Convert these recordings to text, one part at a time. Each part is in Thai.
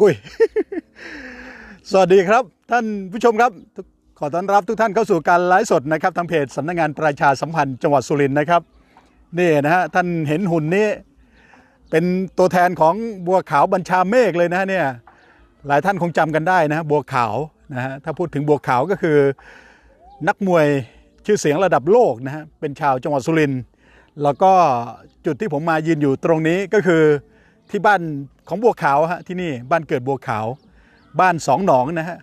อุ้ย สวัสดีครับ ท่านผู้ชมครับ ขอต้อนรับทุกท่านเข้าสู่การไลฟ์สดนะครับ ทางเพจสำนักงานประชาสัมพันธ์จังหวัดสุรินทร์นะครับ นี่นะฮะท่านเห็นหุ่นนี้ เป็นตัวแทนของบัวขาวบัญชาเมฆเลยนะฮะเนี่ยหลายท่านคงจำกันได้นะฮะบัวขาวนะฮะถ้าพูดถึงบัวขาวก็คือ นักมวยชื่อเสียงระดับโลกนะฮะเป็นชาวจังหวัดสุรินทร์แล้วก็จุดที่ผมมายืนอยู่ตรงนี้ก็คือที่บ้าน ของบัวขาวฮะที่นี่บ้านเกิดบัวขาว บ้านสองหนองนะฮะ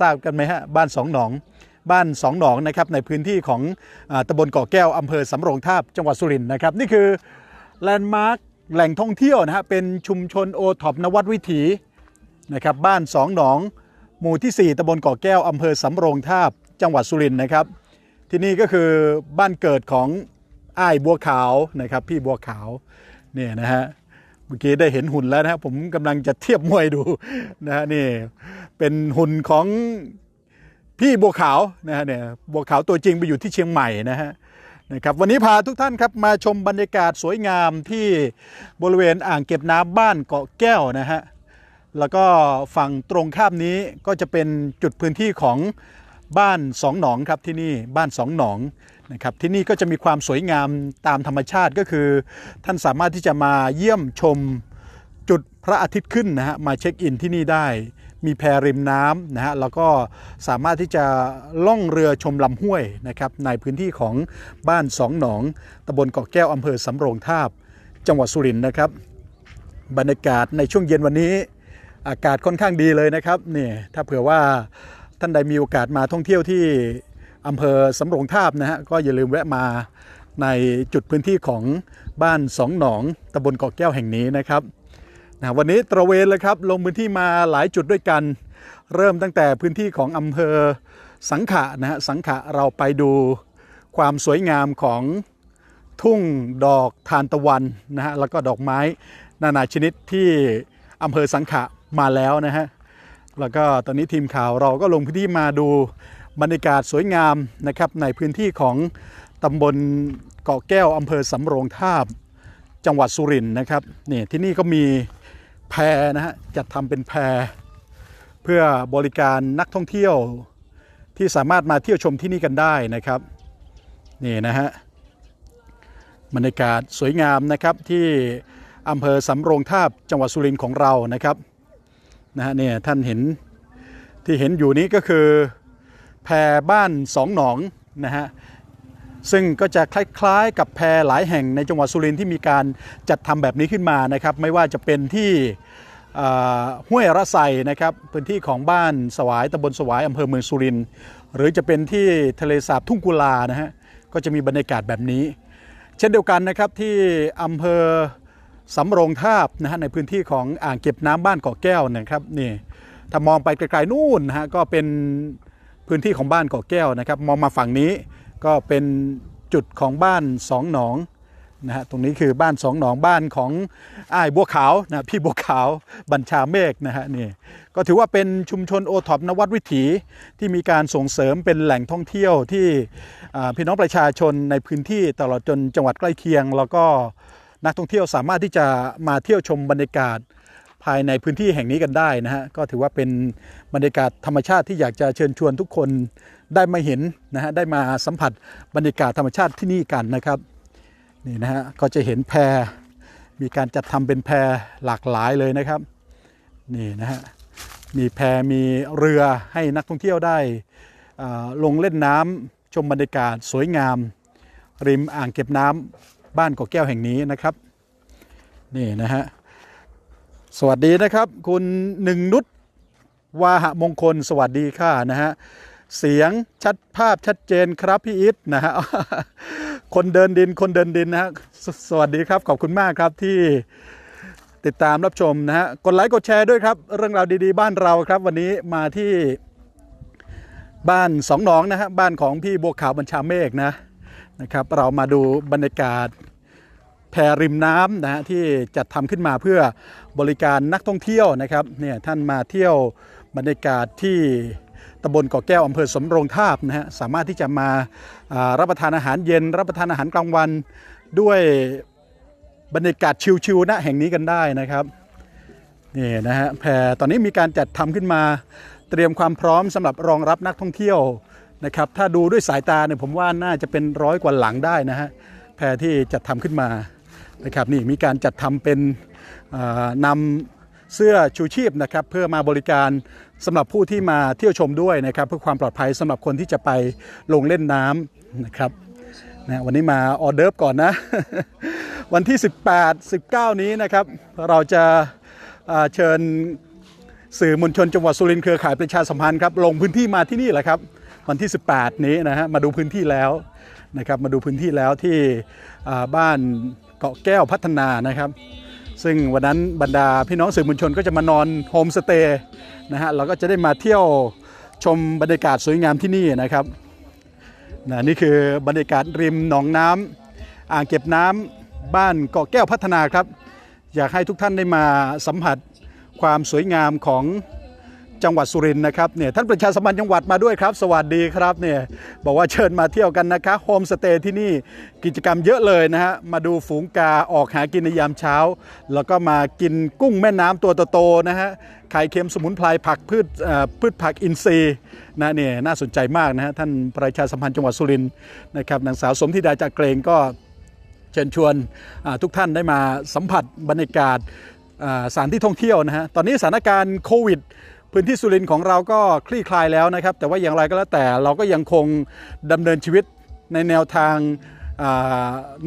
ทราบกันไหมฮะบ้านสองหนอง บ้านสองหนองนะครับในพื้นที่ของอาตำบลเกาะแก้วอำเภอสำโรงทาบจังหวัดสุรินทร์นะครับนี่คือแลนด์มาร์คแหล่งท่องเที่ยวนะฮะเป็นชุมชนโอท็อปนวัดวิถีนะครับบ้านสองหนอง หมู่ที่ 4ตำบลเกาะแก้วอำเภอสำโรงทาบจังหวัดสุรินทร์นะครับ ที่นี่ก็คือบ้านเกิดของอ้ายบัวขาวนะครับพี่บัวขาวเนี่ยนะฮะ มื่อกี้ได้เห็นหุ่นแล้วนะครับผมกำลังจะเทียบมวยดูนะฮะนี่เป็นหุ่นของพี่บัวขาวนะฮะเนี่ยบัวขาวตัวจริงไปอยู่ที่เชียงใหม่นะฮะนะครับวันนี้พาทุกท่านครับมาชมบรรยากาศสวยงามที่บริเวณอ่างเก็บน้ำบ้านเกาะแก้วนะฮะแล้วก็ฝั่งตรงข้ามนี้ก็จะเป็นจุดพื้นที่ของบ้านสองหนองครับที่นี่บ้านสองหนอง นะครับที่นี่ก็จะมีความสวยงามตามธรรมชาติก็คือ ท่านสามารถที่จะมาเยี่ยมชมจุดพระอาทิตย์ขึ้นนะฮะมาเช็คอินที่นี่ได้ มีแพริมน้ำนะฮะแล้วก็สามารถที่จะล่องเรือชมลำห้วยนะครับในพื้นที่ของบ้านสองหนองตำบลเกาะแก้วอำเภอสำโรงทาบ จังหวัดสุรินทร์นะครับ บรรยากาศในช่วงเย็นวันนี้อากาศค่อนข้างดีเลยนะครับนี่ถ้าเผื่อว่าท่านใดมีโอกาสมาท่องเที่ยวที่ อำเภอสำโรงทาบนะฮะก็อย่าลืมแวะมาในจุดพื้นที่ของบ้านสองหนองตำบลเกาะแก้วแห่งนี้นะครับนะวันนี้ตระเวนเลยครับลงพื้นที่มาหลายจุดด้วยกัน เริ่มตั้งแต่พื้นที่ของอำเภอสังขะนะฮะสังขะเราไปดูความสวยงามของทุ่งดอกทานตะวันนะฮะแล้วก็ดอกไม้นานาชนิดที่อำเภอสังขะมาแล้วนะฮะแล้วก็ตอนนี้ทีมข่าวเราก็ลงพื้นที่มาดู บรรยากาศสวยงามนะครับในพื้นที่ของตำบลเกาะแก้วอำเภอสำโรงทาบ จังหวัดสุรินทร์นะครับนี่ที่นี่ก็มีแพนะฮะจัดทำเป็นแพ เพื่อบริการนักท่องเที่ยวที่สามารถมาเที่ยวชมที่นี่กันได้นะครับนี่นะฮะบรรยากาศสวยงามนะครับที่อำเภอสำโรงทาบจังหวัดสุรินทร์ของเรานะครับนะฮะเนี่ยท่านเห็นที่เห็นอยู่นี้ก็คือ แพบ้านสองหนองนะฮะซึ่งก็จะคล้ายๆ กับแพหลายแห่งในจังหวัดสุรินทร์ที่มีการจัดทำแบบนี้ขึ้นมานะครับ ไม่ว่าจะเป็นที่ห้วยระไซนะครับพื้นที่ของบ้านสวายตำบลสวายอำเภอเมืองสุรินทร์หรือจะเป็นที่ทะเลสาบทุ่งกุลานะฮะก็จะมีบรรยากาศแบบนี้ เช่นเดียวกันนะครับที่อำเภอสำโรงทาบนะฮะในพื้นที่ของอ่างเก็บน้ำบ้านเกาะแก้วนะครับนี่ถ้ามองไปไกลๆนู่นนะฮะก็เป็น พื้นที่ของบ้านเกาะแก้วนะครับ มองมาฝั่งนี้ก็เป็นจุดของบ้านสองหนองนะฮะตรงนี้คือบ้านสองหนองบ้านของอ้ายบัวขาวนะพี่บัวขาวบัญชาเมฆนะฮะนี่ก็ถือว่าเป็นชุมชนโอท็อปนวัดวิถีที่มีการส่งเสริมเป็นแหล่งท่องเที่ยวที่พี่น้องประชาชนในพื้นที่ตลอดจนจังหวัดใกล้เคียง แล้วก็นักท่องเที่ยวสามารถที่จะมาเที่ยวชมบรรยากาศ ภายในพื้นที่แห่งนี้กันได้นะฮะก็ถือว่าเป็นบรรยากาศธรรมชาติที่อยากจะเชิญชวนทุกคนได้มาเห็นนะฮะได้มาสัมผัสบรรยากาศธรรมชาติที่นี่กันนะครับนี่นะฮะก็จะเห็นแพรมีการจัดทำเป็นแพรหลากหลายเลยนะครับนี่นะฮะมีแพรมีเรือให้นักท่องเที่ยวได้ลงเล่นน้ำชมบรรยากาศสวยงาม ริมอ่างเก็บน้ำบ้านเกาะแก้วแห่งนี้นะครับนี่นะฮะ สวัสดีนะครับ คุณหนึ่งนุชวาหะมงคล สวัสดีค่ะนะฮะเสียงชัดภาพชัดเจนครับพี่อิทนะฮะคนเดินดินคนเดินดินนะฮะสสวัสดีครับขอบคุณมากครับที่ติดตามรับชมนะฮะกดไลค์กดแชร์ด้วยครับ เรื่องราวดีๆ บ้านเราครับ วันนี้มาที่บ้านสองหนองนะฮะบ้านของพี่บัวขาวบัญชาเมฆนะนะครับ เรามาดูบรรยากาศ แพริมน้ำนะฮะที่จัดทำขึ้นมาเพื่อบริการนักท่องเที่ยวนะครับเนี่ยท่านมาเที่ยวบรรยากาศที่ตำบลเกาะแก้วอำเภอสำโรงทาบนะฮะสามารถที่จะมาารับประทานอาหารเย็น รับประทานอาหารกลางวันด้วยบรรยากาศชิลๆณแห่งนี้กันได้นะครับนี่นะฮะแพตอนนี้มีการจัดทำขึ้นมาเตรียมความพร้อมสำหรับรองรับนักท่องเที่ยวนะครับถ้าดูด้วยสายตาเนี่ยผมว่าน่าจะเป็นร้อยกว่าหลังได้นะฮะแพที่จัดทำขึ้นมา นะครับนี่มีการจัดทำเป็นอ่านำเสื้อชูชีพนะครับเพื่อมาบริการสำหรับผู้ที่มาเที่ยวชมด้วยนะครับ เพื่อความปลอดภัยสำหรับคนที่จะไปลงเล่นน้ำนะครับนะวันนี้มาออเดิร์ฟก่อนนะ วันที่ 18 19 นี้นะครับ เราจะเชิญสื่อมวลชนจังหวัดสุรินทร์เครือข่ายประชาสัมพันธ์ครับลงพื้นที่มาที่นี่แหละครับ วันที่ 18 นี้นะฮะมาดูพื้นที่แล้วนะครับมาดูพื้นที่แล้วที่บ้าน เกาะแก้วพัฒนานะครับ ซึ่งวันนั้นบรรดาพี่น้องสื่อมวลชนก็จะมานอนโฮมสเตย์นะฮะเราก็จะได้มาเที่ยวชมบรรยากาศสวยงามที่นี่นะครับนะนี่คือบรรยากาศริมหนองน้ำอ่างเก็บน้ำบ้านเกาะแก้วพัฒนาครับ อยากให้ทุกท่านได้มาสัมผัสความสวยงามของ จังหวัดสุรินทร์นะครับเนี่ยท่านประชาสัมพันธ์จังหวัดมาด้วยครับ สวัสดีครับเนี่ยบอกว่าเชิญมาเที่ยวกันนะคะโฮมสเตย์ที่นี่กิจกรรมเยอะเลยนะฮะมาดูฝูงกาออกหากินในยามเช้า แล้วก็มากินกุ้งแม่น้ำตัวโตๆนะฮะไข่เค็มสมุนไพรผักพืชพืชผักอินทรีย์นะเนี่ยน่าสนใจมากนะฮะท่านประชาสัมพันธ์จังหวัดสุรินทร์นะครับนางสาวสมธิดาจากเกรงก็เชิญชวนทุกท่านได้มาสัมผัสบรรยากาศสถานที่ท่องเที่ยวนะฮะตอนนี้สถานการณ์โควิด พื้นที่สุรินทร์ของเราก็คลี่คลายแล้วนะครับ แต่ว่าอย่างไรก็แล้วแต่เราก็ยังคงดำเนินชีวิตในแนวทาง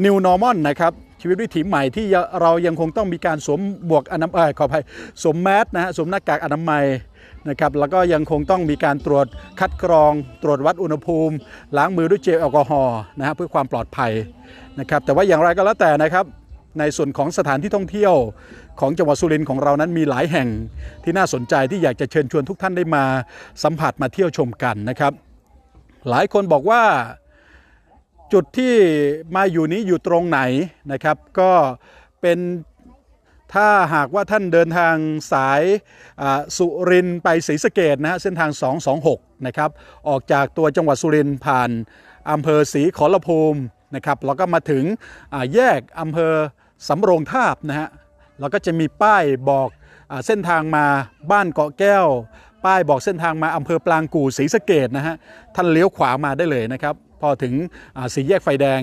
new normal นะครับชีวิตวิถีใหม่ที่เรายังคงต้องมีการสวมบวกอนามัยขออภัยสวมแมสนะฮะสวมหน้ากากอนามัยนะครับแล้วก็ยังคงต้องมีการตรวจคัดกรอง ตรวจวัดอุณหภูมิ ล้างมือด้วยเจลแอลกอฮอล์นะฮะเพื่อความปลอดภัยนะครับแต่ว่าอย่างไรก็แล้วแต่นะครับ ในส่วนของสถานที่ท่องเที่ยวของจังหวัดสุรินทร์ของเรานั้นมีหลายแห่งที่น่าสนใจที่อยากจะเชิญชวนทุกท่านได้มาสัมผัสมาเที่ยวชมกันนะครับ หลายคนบอกว่าจุดที่มาอยู่นี้อยู่ตรงไหนนะครับ ก็เป็นถ้าหากว่าท่านเดินทางสายสุรินทร์ไปศรีสะเกดนะฮะเส้นทาง 226 นะครับ ออกจากตัวจังหวัดสุรินทร์ผ่านอำเภอศรีขอรภูมินะครับแล้วก็มาถึงแยกอำเภอ สำโรงทาบนะฮะแล้วก็จะมีป้ายบอกอเส้นทางมาบ้านเกาะแก้ว ป้ายบอกเส้นทางมาอำเภอปลางกู่ศรีสะเกดนะฮะท่านเลี้ยวขวามาได้เลยนะครับ พอถึงสี่แยกไฟแดง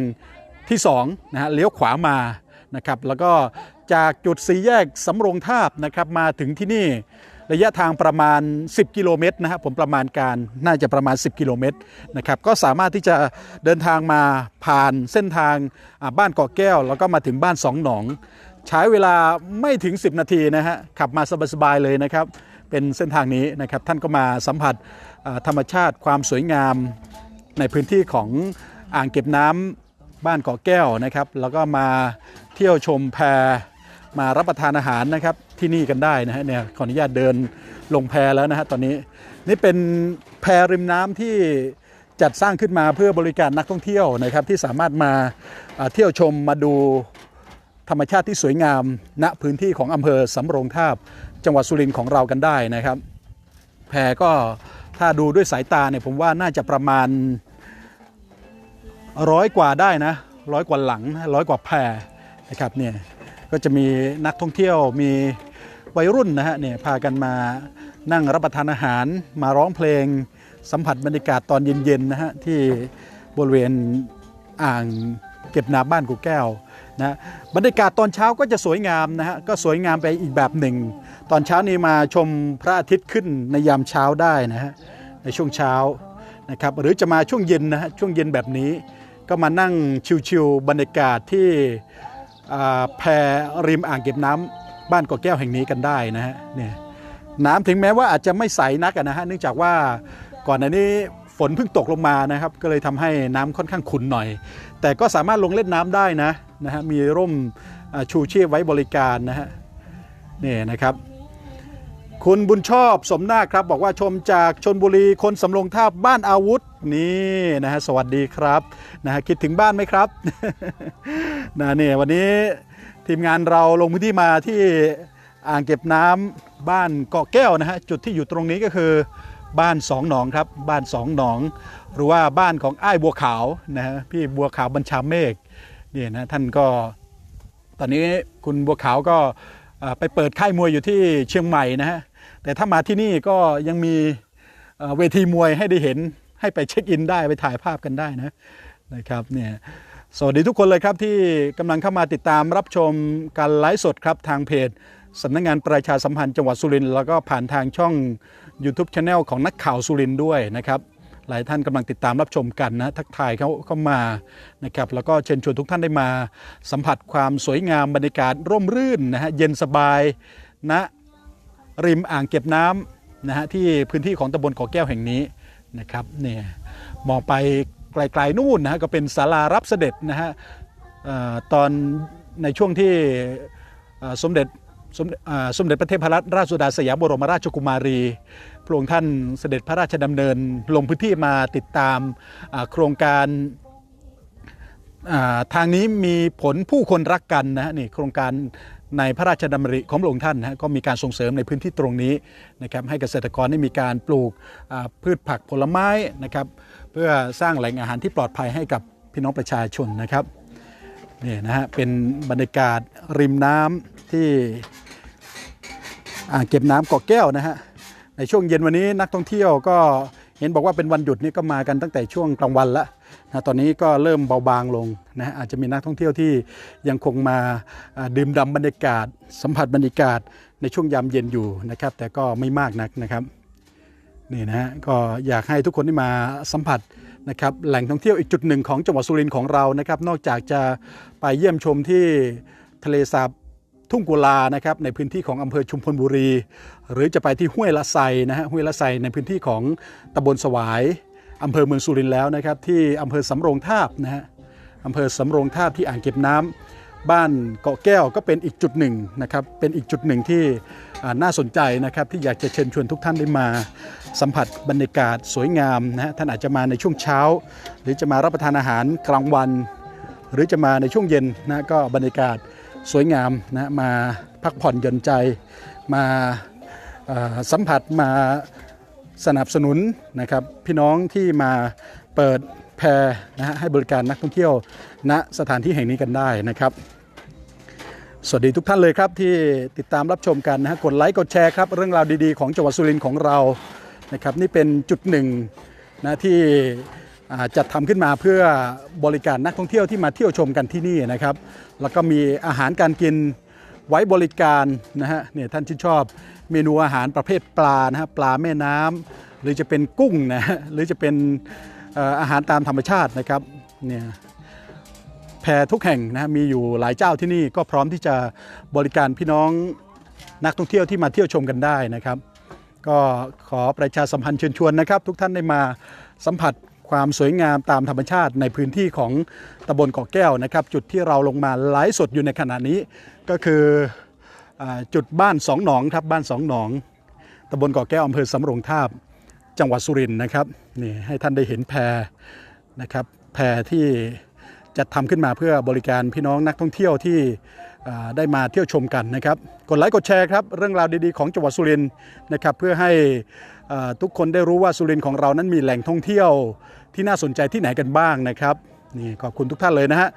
ที่2นะฮะเลี้ยวขวามานะครับแล้วก็จากจุดสี่แยกสำโรงทาบนะครับมาถึงที่นี่ ระยะทางประมาณ 10 กิโลเมตรนะครับผมประมาณการน่าจะประมาณ 10 กิโลเมตรนะครับก็สามารถที่จะเดินทางมาผ่านเส้นทางบ้านเกาะแก้ว แล้วก็มาถึงบ้านสองหนอง ใช้เวลาไม่ถึง 10 นาทีนะฮะขับมาสบายๆเลยนะครับ เป็นเส้นทางนี้นะครับท่านก็มาสัมผัสธรรมชาติความสวยงามในพื้นที่ของอ่างเก็บน้ำบ้านเกาะแก้วนะครับ แล้วก็มาเที่ยวชมแพ มารับประทานอาหารนะครับที่นี่กันได้นะฮะเนี่ยขออนุญาตเดินลงแพแล้วนะฮะตอนนี้นี่เป็นแพริมน้ำที่จัดสร้างขึ้นมาเพื่อบริการนักท่องเที่ยวนะครับที่สามารถมาอ่าเที่ยวชมมาดูธรรมชาติที่สวยงาม ณพื้นที่ของอำเภอสำโรงทาบ จังหวัดสุรินทร์ของเรากันได้นะครับ แพก็ถ้าดูด้วยสายตาเนี่ยผมว่าน่าจะประมาณร้อยกว่าได้นะร้อยกว่าหลังร้อยกว่าแพนะครับเนี่ย ก็จะมีนักท่องเที่ยวมีวัยรุ่นนะฮะเนี่ยพากันมานั่งรับประทานอาหาร มาร้องเพลง สัมผัสบรรยากาศตอนเย็นๆนะฮะที่บริเวณอ่างเก็บน้ำบ้านกูแก้วนะบรรยากาศตอนเช้าก็จะสวยงามนะฮะก็สวยงามไปอีกแบบหนึ่ง ตอนเช้านี้มาชมพระอาทิตย์ขึ้นในยามเช้าได้นะฮะในช่วงเช้านะครับหรือจะมาช่วงเย็นนะฮะช่วงเย็นแบบนี้ ก็มานั่งชิวๆบรรยากาศที่ แพริมอ่างเก็บน้ำบ้านกอแก้วแห่งนี้กันได้นะฮะเนี่ยน้ำถึงแม้ว่าอาจจะไม่ใสนักนะฮะเนื่องจากว่าก่อนหน้านี้ฝนเพิ่งตกลงมานะครับก็เลยทำให้น้ำค่อนข้างขุ่นหน่อย แต่ก็สามารถลงเล่นน้ำได้นะนะฮะมีร่มชูชีพไว้บริการนะฮะนี่นะครับ คุณบุญชอบสมนาคครับ บอกว่าชมจากชนบุรีคนสำโรงท่าบ้านอาวุธนี่นะฮะสวัสดีครับนะฮะคิดถึงบ้านไหมครับนะเนี่ยวันนี้ทีมงานเราลงพื้นที่มาที่อ่างเก็บน้ำบ้านเกาะแก้วนะฮะจุดที่อยู่ตรงนี้ก็คือบ้านสองหนองครับบ้านสองหนอง หรือว่าบ้านของอ้ายบัวขาวนะฮะพี่บัวขาวบัญชาเมฆนี่นะท่านก็ ตอนนี้คุณบัวขาวก็ไปเปิดค่ายมวยอยู่ที่เชียงใหม่นะฮะ แต่ถ้ามาที่นี่ก็ยังมีเวทีมวยให้ได้เห็นให้ไปเช็คอินได้ไปถ่ายภาพกันได้นะนะครับเนี่ยสวัสดีทุกคนเลยครับที่กำลังเข้ามาติดตามรับชมการไลฟ์สดครับทางเพจสำนักงานประชาสัมพันธ์จังหวัดสุรินทร์แล้วก็ผ่านทางช่อง YouTube Channel ของนักข่าวสุรินทร์ด้วยนะครับหลายท่านกำลังติดตามรับชมกันนะทักทายเขาเข้ามานะครับแล้วก็เชิญชวนทุกท่านได้มา สัมผัสความสวยงามบรรยากาศร่มรื่นนะฮะเย็นสบายณ ริมอ่างเก็บน้ำนะฮะที่พื้นที่ของตำบลเกาะแก้วแห่งนี้นะครับเนี่ยมองไปไกลๆนู่นนะฮะก็เป็นศาลารับเสด็จนะฮะตอนในช่วงที่สมเด็จสมสมเด็จพระเทพรัตนราชสุดาสยามบรมราชกุมารีพระองค์ท่านเสด็จพระราชดำเนินลงพื้นที่มาติดตามโครงการทางนี้มีผลผู้คนรักกันนะฮะนี่โครงการ ในพระราชดำริของพระองค์ท่านนะก็มีการส่งเสริมในพื้นที่ตรงนี้นะครับให้เกษตรกรได้มีการปลูกพืชผักผลไม้นะครับเพื่อสร้างแหล่งอาหารที่ปลอดภัยให้กับพี่น้องประชาชนนะครับนี่นะฮะเป็นบรรยากาศริมน้ำที่อ่างเก็บน้ำเกาะแก้วนะฮะในช่วงเย็นวันนี้นักท่องเที่ยวก็เห็นบอกว่าเป็นวันหยุดนี่ก็มากันตั้งแต่ช่วงกลางวันล้ว นะตอนนี้ก็เริ่มเบาบางลงนะอาจจะมีนักท่องเที่ยวที่ยังคงมาอ่าดื่มด่ำบรรยากาศ สัมผัสบรรยากาศในช่วงยามเย็นอยู่นะครับ แต่ก็ไม่มากนักนะครับนี่นะฮะก็อยากให้ทุกคนที่มาสัมผัสนะครับแหล่งท่องเที่ยวอีกจุดหนึ่งของจังหวัดสุรินทร์ของเรานะครับ นอกจากจะไปเยี่ยมชมที่ทะเลสาบทุ่งกุลานะครับในพื้นที่ของอำเภอชุมพลบุรี หรือจะไปที่ห้วยละไซนะฮะห้วยละไซในพื้นที่ของตำบลสวาย อำเภอเมืองสุรินทร์แล้วนะครับ ที่อำเภอสำโรงทาบนะฮะอำเภอสำโรงทาบที่อ่างเก็บน้ำบ้านเกาะแก้วก็เป็นอีกจุดหนึ่งนะครับเป็นอีกจุดหนึ่งที่น่าสนใจนะครับที่อยากจะเชิญชวนทุกท่านได้มา สัมผัสบรรยากาศสวยงามนะฮะท่านอาจจะมาในช่วงเช้า หรือจะมารับประทานอาหารกลางวัน หรือจะมาในช่วงเย็นนะก็บรรยากาศสวยงามนะมาพักผ่อนหย่อนใจมาสัมผัสมา สนับสนุนนะครับพี่น้องที่มาเปิดแพรนะฮะให้บริการนักท่องเที่ยวณสถานที่แห่งนี้กันได้นะครับสวัสดีทุกท่านเลยครับที่ติดตามรับชมกันนะฮะกดไลค์กดแชร์ครับเรื่องราวดีๆของจังหวัดสุรินทร์ของเรานะครับนี่เป็นจุดหนึ่งนะที่จัดทำขึ้นมาเพื่อบริการนักท่องเที่ยวที่มาเที่ยวชมกันที่นี่นะครับ แล้วก็มีอาหารการกินไว้บริการนะฮะเนี่ยท่านที่ชอบ เมนูอาหารประเภทปลานะฮะปลาแม่น้ำหรือจะเป็นกุ้งนะหรือจะเป็นอาหารตามธรรมชาตินะครับเนี่ยแพรทุกแห่งนะมีอยู่หลายเจ้าที่นี่ก็พร้อมที่จะบริการพี่น้องนักท่องเที่ยวที่มาเที่ยวชมกันได้นะครับ ก็ขอประชาสัมพันธ์เชิญชวนนะครับ ทุกท่านได้มาสัมผัสความสวยงามตามธรรมชาติในพื้นที่ของตำบลเกาะแก้วนะครับ จุดที่เราลงมาไลฟ์สดอยู่ในขณะนี้ก็คือ จุดบ้านสองหนองครับบ้านสองหนองตำบลเกาะแก้วอำเภอสำโรงทาบจังหวัดสุรินทร์นะครับนี่ให้ท่านได้เห็นแพรนะครับแพรที่จัดทำขึ้นมาเพื่อบริการพี่น้องนักท่องเที่ยวที่ได้มาเที่ยวชมกันนะครับ กดไลค์กดแชร์ครับ เรื่องราวดีๆของจังหวัดสุรินทร์นะครับเพื่อให้ทุกคนได้รู้ว่าสุรินทร์ของเรานั้นมีแหล่งท่องเที่ยวที่น่าสนใจที่ไหนกันบ้างนะครับนี่ขอบคุณทุกท่านเลยนะฮะ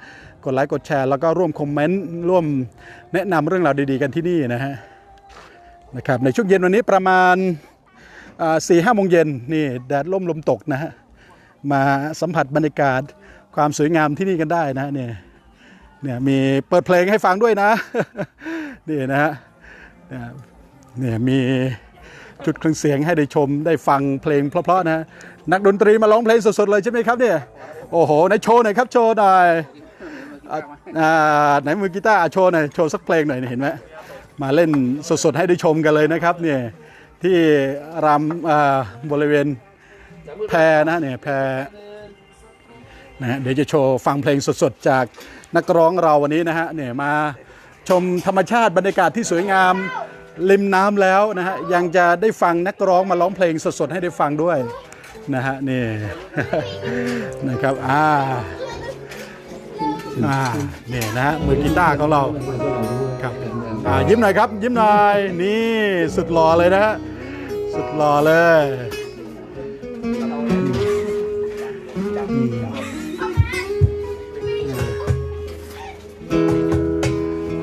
กดไลค์กดแชร์แล้วก็ร่วมคอมเมนต์ร่วมแนะนำเรื่องราวดีๆกันที่นี่นะฮะนะครับในช่วงเย็นวันนี้ประมาณสี่ห้าโมงเย็นนี่แดดล่มลมตกนะฮะมาสัมผัสบรรยากาศความสวยงามที่นี่กันได้นะเนี่ยเนี่ยมีเปิดเพลงให้ฟังด้วยนะนี่นะฮะเนี่ยมีจุดเครื่องเสียงให้ได้ชมได้ฟังเพลงเพราะๆนะนักดนตรีมาร้องเพลงสดๆเลยใช่ไหมครับเนี่ยโอ้โหไหนโชว์หน่อยครับโชว์หน่อย อ่าไหนมือกีตาร์โชว์หน่อยโชว์สักเพลงหน่อยเห็นไหมมาเล่นสดๆให้ได้ชมกันเลยนะครับเนี่ยที่รำบริเวณแพรนะเนี่ยแพรนะฮะเดี๋ยวจะโชว์ฟังเพลงสดๆจากนักร้องเราวันนี้นะฮะเนี่ยมาชมธรรมชาติบรรยากาศที่สวยงามริมน้ำแล้วนะฮะยังจะได้ฟังนักร้องมาร้องเพลงสดๆให้ได้ฟังด้วยนะฮะนี่นะครับอ่า อ่าเนี่ยนะฮะมือกีตาร์ของเราครับอ่ายิ้มหน่อยครับ ยิ้มหน่อยนี่สุดหล่อเลยนะฮะสุดหล่อเลย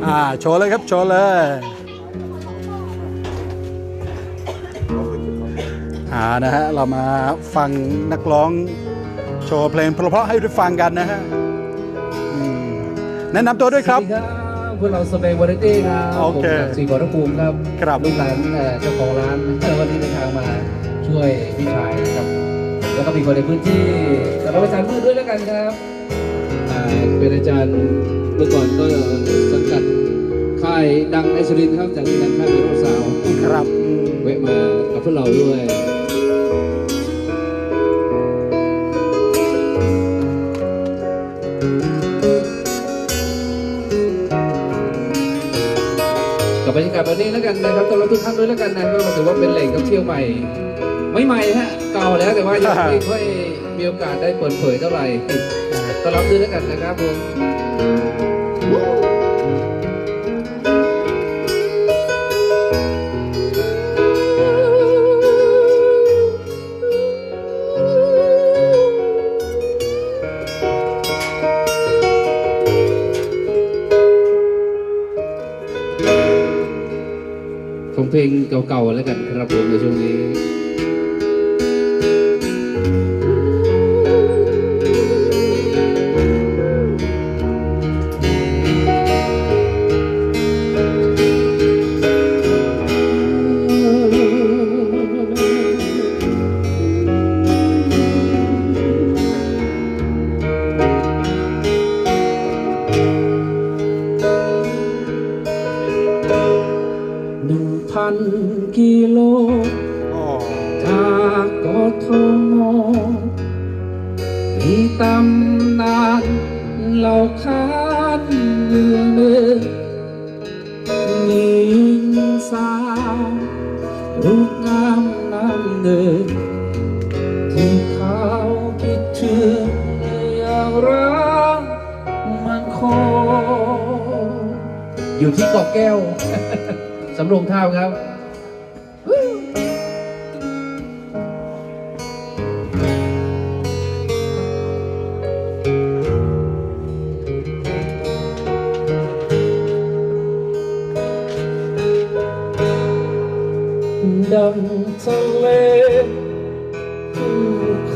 อ่าโชว์เลยครับโชว์เลยอ่านะฮะเรามาฟังนักร้องโชว์เพลงเพราะๆให้ได้ฟังกันนะฮะ แนะนำตัวด้วยครับ สวัสดีครับพวกเราสเปนวาไรตี้ครับโอเคผมจากสีขอรภูมิครับครับ ลูกหลานเอ่อเจ้าของร้านเอ่อวันนี้เดินทางมาช่วยพี่ชายนะครับ แล้วก็มีคนในพื้นที่แต่เราอาจารย์มืดด้วยแล้วกันครับอ่าเป็นอาจารย์เมื่อก่อนก็สังกัดค่ายดังในสุรินทร์ครับจากนี้นั้นค่ายมีโรสาวครับ แวะมากับพวกเราด้วย นี้แล้วกันนะครับต้อนรับทุกท่านด้วยแล้วกันนะก็ถือว่าเป็นแหล่งท่องเที่ยวใหม่ ไม่ใหม่ฮะเก่าแล้วแต่ว่ายังไม่ค่อยมีโอกาสได้เปิดเผยเท่าไหร่ต้อนรับด้วยแล้วกันนะครับผม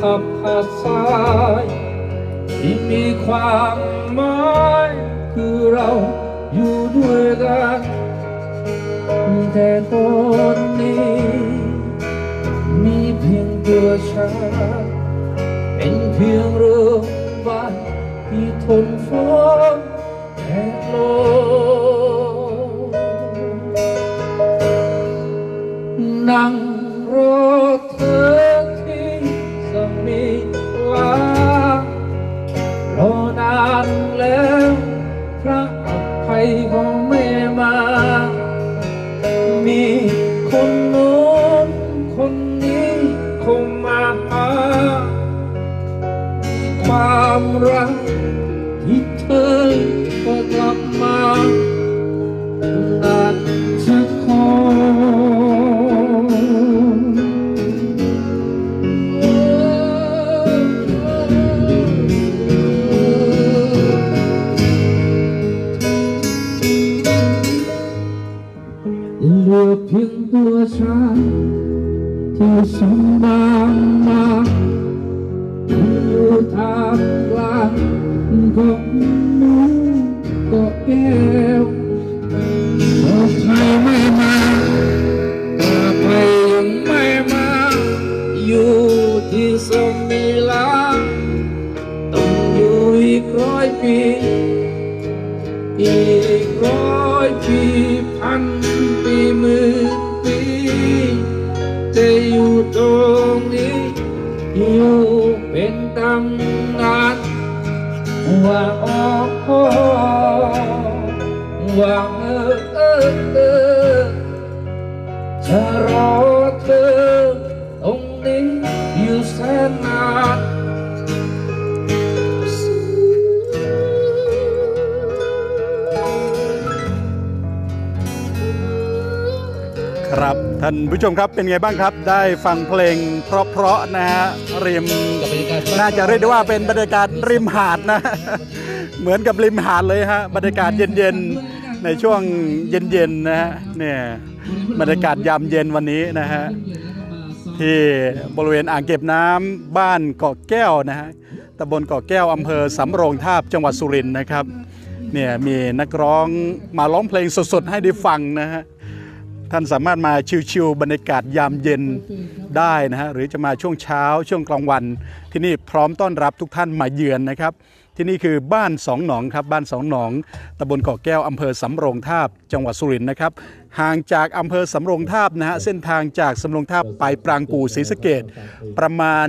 ขัานแล้ว พระอภัยของ ท่านผู้ชมครับเป็นไงบ้างครับ ได้ฟังเพลงเพราะๆนะฮะริมน่าจะเรียกได้ว่าเป็นบรรยากาศริมหาดนะ เหมือนกับริมหาดเลยฮะบรรยากาศเย็นๆในช่วงเย็นๆนะฮะเนี่ยบรรยากาศยามเย็นวันนี้นะฮะที่บริเวณอ่างเก็บน้ำบ้านเกาะแก้วนะฮะตำบลเกาะแก้วอำเภอสำโรงทาบจังหวัดสุรินทร์นะครับเนี่ยมีนักร้องมาร้องเพลงสดๆให้ได้ฟังนะฮะ ท่านสามารถมาชิวๆบรรยากาศยามเย็นได้นะฮะหรือจะมาช่วงเช้าช่วงกลางวันที่นี่พร้อมต้อนรับทุกท่านมาเยือนนะครับ ที่นี่คือบ้านสองหนองครับบ้านสองหนองตำบลเกาะแก้วอำเภอสำโรงทาบจังหวัดสุรินทร์นะครับห่างจากอำเภอสำโรงทาบนะฮะเส้นทางจากสำโรงทาบไปปรางกูศรีสะเกดประมาณ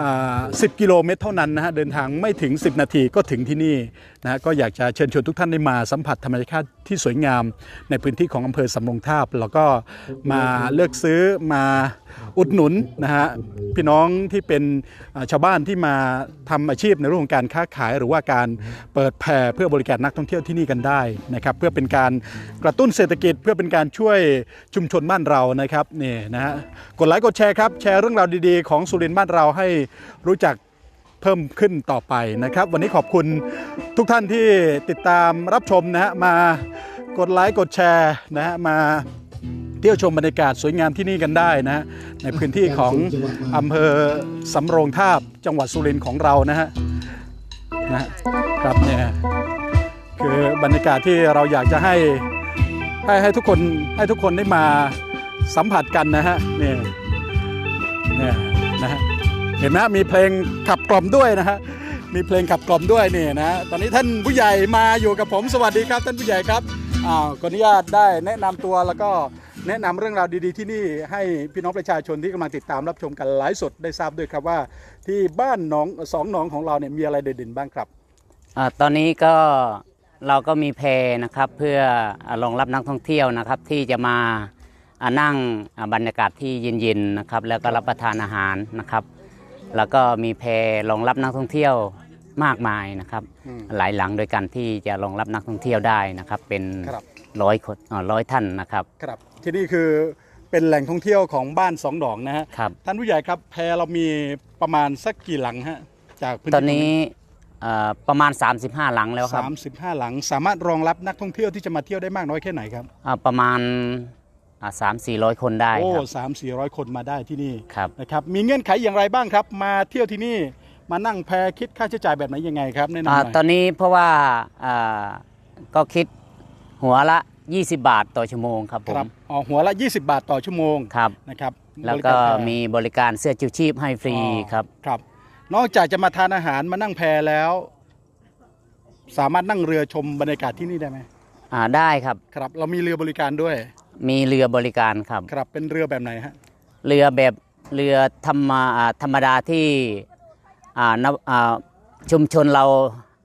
อ่า10 กิโลเมตรเท่านั้นนะฮะเดินทางไม่ถึง 10 นาทีก็ถึงที่นี่นะฮะก็อยากจะเชิญชวนทุกท่านได้มาสัมผัสธรรมชาติที่สวยงาม ในพื้นที่ของอำเภอสำโรงทาบแล้วก็มาเลือกซื้อมา อุดหนุนนะฮะพี่น้องที่เป็นชาวบ้านที่มาทำอาชีพในเรื่องของการค้าขาย หรือว่าการเปิดแผ่เพื่อบริการนักท่องเที่ยวที่นี่กันได้นะครับเพื่อเป็นการกระตุ้นเศรษฐกิจ เพื่อเป็นการช่วยชุมชนบ้านเรานะครับนี่นะฮะกดไลค์กดแชร์ครับแชร์เรื่องราวดีๆ ของสุรินทร์บ้านเราให้รู้จักเพิ่มขึ้นต่อไปนะครับ วันนี้ขอบคุณทุกท่านที่ติดตามรับชมนะฮะมากดไลค์กดแชร์นะฮะมา เที่ยวชมบรรยากาศสวยงามที่นี่กันได้นะในพื้นที่ของอำเภอสำโรงทาบจังหวัดสุรินทร์ของเรานะฮะนะครับเนี่ยคือบรรยากาศที่เราอยากจะให้ให้ให้ทุกคนให้ทุกคนได้มาสัมผัสกันนะฮะเนี่ยเนี่ยนะฮะเห็นไหมมีเพลงขับกล่อมด้วยนะฮะมีเพลงขับกล่อมด้วยนี่นะตอนนี้ท่านผู้ใหญ่มาอยู่กับผมสวัสดีครับ ท่านผู้ใหญ่ครับอ้าวขออนุญาตได้แนะนำตัวแล้วก็ แนะนำเรื่องราวดีๆที่นี่ให้พี่น้องประชาชนที่กำลังติดตามรับชมกันไลฟ์สดได้ทราบด้วยครับว่า ที่บ้านหนองสองหนองของเราเนี่ยมีอะไรเด่นๆบ้างครับอ่าตอนนี้ก็เราก็มีแพนะครับเพื่ออ่ารองรับนักท่องเที่ยวนะครับ ที่จะมาอ่านั่งอ่าบรรยากาศที่เย็นๆนะครับ แล้วก็รับประทานอาหารนะครับ แล้วก็มีแพรองรับนักท่องเที่ยวมากมายนะครับอืมหลายหลังโดยกันที่จะรองรับนักท่องเที่ยวได้นะครับ เป็นครับร้อยคนอ่าร้อยท่านนะครับครับ ที่นี่คือเป็นแหล่งท่องเที่ยวของบ้านสองหนองนะฮะครับ ท่านผู้ใหญ่ครับแพเรามีประมาณสักกี่หลังฮะจากพื้นตอนที่นี้อ่าประมาณ 35 หลังแล้วครับสามสิบห้าหลัง สามารถรองรับนักท่องเที่ยวที่จะมาเที่ยวได้มากน้อยแค่ไหนครับอ่าประมาณสามสี่ร้อยคนได้โอ้ครับสามสี่ร้อยคนมาได้ที่นี่ครับ นะครับมีเงื่อนไขอย่างไรบ้างครับ มาเที่ยวที่นี่มานั่งแพคิดค่าใช้จ่ายแบบไหนยังไงครับแนะนำหอ่าน่อย ตอนนี้เพราะว่าอ่าก็คิดหัวละ 20 บาทต่อชั่วโมงครับผครับมอ๋อหัวละ 20 บาทต่อชั่วโมงครับ นะครับแล้วก็บริารแพมีบริการเสื้อชูชีพให้ฟรีอ๋อครับ ครับ นอกจากจะมาทานอาหารมานั่งแพแล้ว สามารถนั่งเรือชมบรรยากาศที่นี่ได้ไหมอ่าได้ครับ ครับ เรามีเรือบริการด้วยมีเรือบริการครับ ครับเป็นเรือแบบไหนฮะเรือแบบเรือธรรมะอ่าธรรมดาที่อ่านวอ่าชุมชนเรา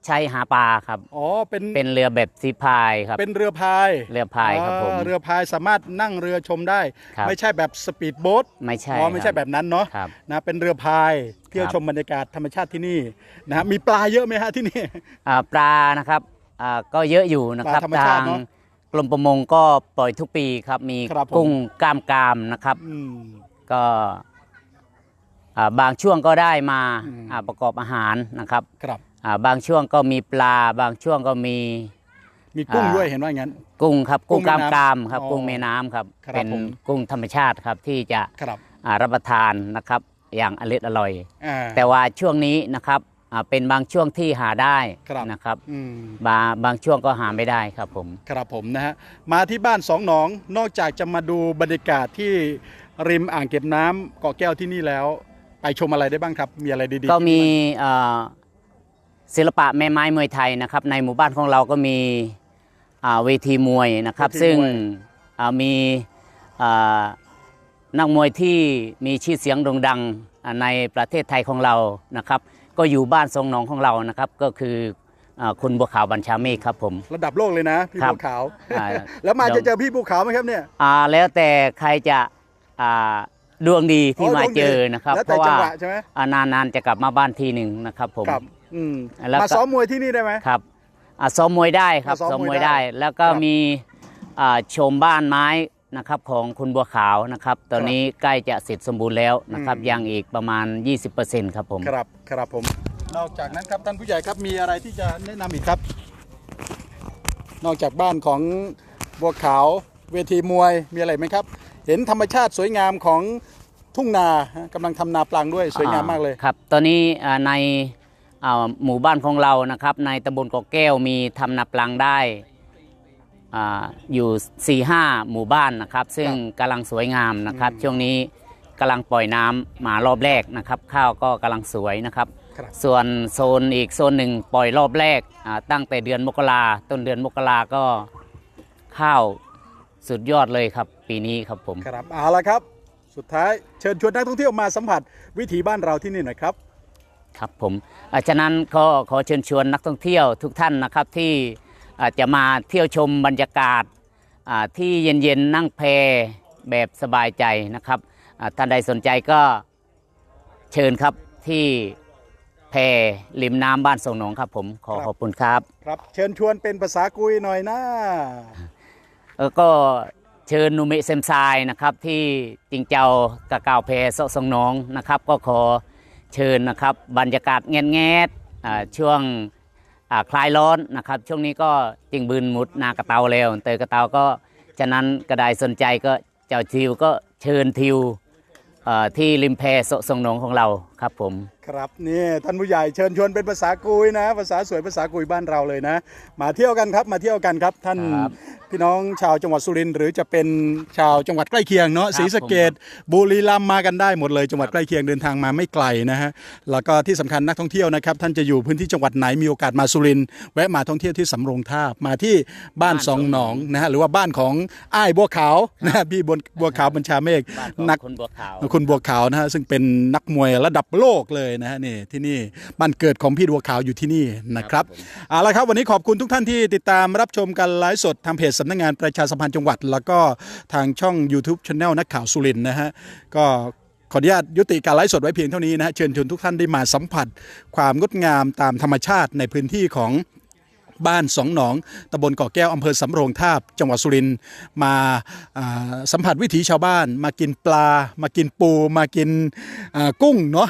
ใช้หาปลาครับ อ๋อเป็นเป็นเรือแบบสีพายครับ เป็นเรือพายเรือพายครับผมอ่าเรือพายสามารถนั่งเรือชมได้ครับไม่ใช่แบบสปีดโบ๊ทไม่ใช่อ๋อไม่ใช่คแบรับบนั้นเนาะครับนะเป็นเรือพายเที่ยวครับชมบรรยากาศธรรมชาติที่นี่นะฮะมีปลาเยอะไหมฮะที่นี่อ่าปลานะครับอ่าก็เยอะอยู่นะครับปลาธรรมชาติทางเนอะกรมประมงก็ปล่อยทุกปีครับมีครับผมกุ้งกล้ามกรามนะครับอืมก็อ่าบางช่วงก็ได้มาอืมอ่าประกอบอาหารนะครับครั บอ่าบางช่วงก็มีปลา บางช่วงก็มีมีกุ้งอ่าด้วยเห็นว่าอย่างนั้น กุ้งครับกุ้กุ้งงกล้ามแม่น้ำกรามครับอ๋อกุ้งแม่น้ำครับครับ เป็นผมกุ้งธรรมชาติครับที่จะครับอ่ารับประทานนะครับอย่างอร่อยอร่อยอ่าแต่ว่าช่วงนี้นะครับอ่าเป็นบางช่วงที่หาได้ครับนะครับอืมบางบางช่วงก็หาไม่ได้ครับผมครับผมนะฮะมาที่บ้านสองหนองนอกจากจะมาดูบรรยากาศที่ริมอ่างเก็บน้ำเกาะแก้วที่นี่แล้ว ไปชมอะไรได้บ้างครับ มีอะไรดีๆ ก็มีที่นี่เอ่อ ศิลปะแม่ไม้มวยไทยนะครับ ในหมู่บ้านของเราก็มีอ่าเวทีมวยนะครับ ซึ่งอ่ามีอ่านักมวยที่มีชื่อเสียงโด่งดังอ่าในประเทศไทยของเรานะครับ ก็อยู่บ้านทรงหนองของเรานะครับ ก็คืออ่าคุณบัวขาวบัญชาเมฆครับผม ระดับโลกเลยนะพี่ครับบัวขาวอ่าแล้วมาเดี๋จะยวเจอพี่บัวขาวไหมครับเนี่ยอ่าแล้วแต่ใครจะอ่าดวงดีที่อ๋อมาดวงดีเจอนะครับแล้วเพแต่ราะจัว่างหวะใช่ไหมอ่านานๆจะกลับมาบ้านทีหนึ่งนะครับผมครับ อืมแล้วก็ มาซ้อมมวยที่นี่ได้ไหม ครับอ่าซ้อมมวยได้ครับมาซ้อมซ้อมมมววยยได้ได้แล้วก็ครับมีอ่าชมบ้านไม้นะครับของคุณบัวขาวนะครับ ตอนนี้ใกล้จะเสร็จสมบูรณ์แล้วนะครับอืม ยังอีกประมาณ 20%ครับผม ครับครับผม นอกจากนั้นครับท่านผู้ใหญ่ครับมีอะไรที่จะแนะนำอีกครับ นอกจากบ้านของบัวขาวเวทีมวยมีอะไรไหมครับ เห็นธรรมชาติสวยงามของทุ่งนาฮะกำลังทำนาปลังด้วยสวยงามมากเลยครับ ตอนนี้อ่าในอ่า หมู่บ้านของเรานะครับ ในตำบลเกาะแก้วมีทำนาปลังได้อ่าอยู่4ี่ห้าหมู่บ้านนะครับ ซึ่งกำลังสวยงามนะครับ ช่วงนี้กำลังปล่อยน้ำมารอบแรกนะครับ ข้าวก็กำลังสวยนะครับครับส่วนโซนอีกโซนหนึ่งปล่อยรอบแรกอ่าตั้งแต่เดือนมกราต้นเดือนมกราก็ข้าวสุดยอดเลยครับ ปีนี้ครับผมครับเอาละครับ สุดท้ายเชิญชวนนักท่องเที่ยวมาสัมผัสวิถีบ้านเราที่นี่หน่อยครับ ครับผมอ่าฉะนั้นก็ขอเชิญชวนนักท่องเที่ยวทุกท่านนะครับที่อ่าจะมาเที่ยวชมบรรยากาศอ่าที่เย็นๆนั่งแพแบบสบายใจนะครับอ่าท่านใดสนใจก็เชิญครับที่แพริมน้ำบ้านทรงหนองครับผมขอครับขอบคุณครับ ครับเชิญชวนเป็นภาษากุยหน่อยนะแล้วก็เชิญนุเมะเซมซายนะครับที่จิงเจ้ากะกาวเพโซะทรงหนองนะครับ ก็ขอ เชิญนะครับบรรยากาศแง่แง่ช่วงคลายร้อนนะครับ ช่วงนี้ก็จิงบืนมุดนากระเตาแล้วเตยกระเตาก็ฉะนั้นกระไดสนใจก็เจ้าทิวก็เชิญทิวที่ริมแพโซะทรงนงของเรา ครับผม ครับนี่ท่านผู้ใหญ่เชิญชวนเป็นภาษากุยนะ ภาษาสวยภาษากุยบ้านเราเลยนะ มาเที่ยวกันครับมาเที่ยวกันครับท่านครับพี่น้องชาวจังหวัดสุรินทร์หรือจะเป็นชาวจังหวัดใกล้เคียงเนาะครับศรีสะเกดบุรีรัมย์มากันได้หมดเลย จังหวัดใกล้เคียงเดินทางมาไม่ไกลนะฮะแล้วก็ที่สำคัญนักท่องเที่ยวนะครับท่านจะอยู่พื้นที่จังหวัดไหนมีโอกาสมาสุรินทร์แวะมาท่องเที่ยวที่สำโรงทาบมาที่บ้านสองหนองนะฮะหรือว่าบ้านของอ้ายบัวขาวนะฮะพี่บนบัวขาวบัญชาเมฆบ้านของนักคนบัวขาว คุณบัวขาวนะฮะซึ่งเป็นนักมวยระดับโลกเลยนะฮะนี่ที่นี่บ้านเกิดของพี่บัวขาวอยู่ที่นี่นะครับเอาละครับวันนี้ขอบคุณทุกท่านที่ติดตามรับชมการไลฟ์สดทางเพจสำนักงานประชาสัมพันธ์จังหวัด แล้วก็ทางช่อง YouTube Channel นักข่าวสุรินทร์นะฮะก็ขออนุญาตยุติการไลฟ์สดไว้เพียงเท่านี้นะฮะเชิญชวนทุกท่านได้มาสัมผัส ความงดงามตามธรรมชาติในพื้นที่ของ บ้านสองหนองตำบลเกาะแก้วอำเภอสำโรงทาบ จังหวัดสุรินทร์มาอ่าสัมผัสวิถีชาวบ้าน มากินปลา มากินปู มากินอ่ากุ้งเนาะ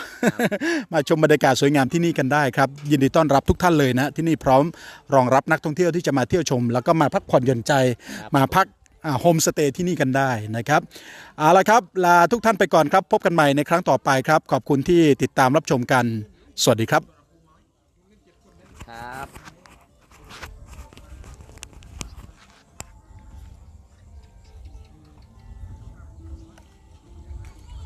มาชมบรรยากาศสวยงามที่นี่กันได้ครับยินดีต้อนรับทุกท่านเลยนะที่นี่พร้อมรองรับนักท่องเที่ยวที่จะมาเที่ยวชม แล้วก็มาพักผ่อนหย่อนใจมาพักโฮมสเตย์ที่นี่กันได้นะครับเอาละครับลาทุกท่านไปก่อนครับ พบกันใหม่ในครั้งต่อไปครับ ขอบคุณที่ติดตามรับชมกัน สวัสดีครับครับ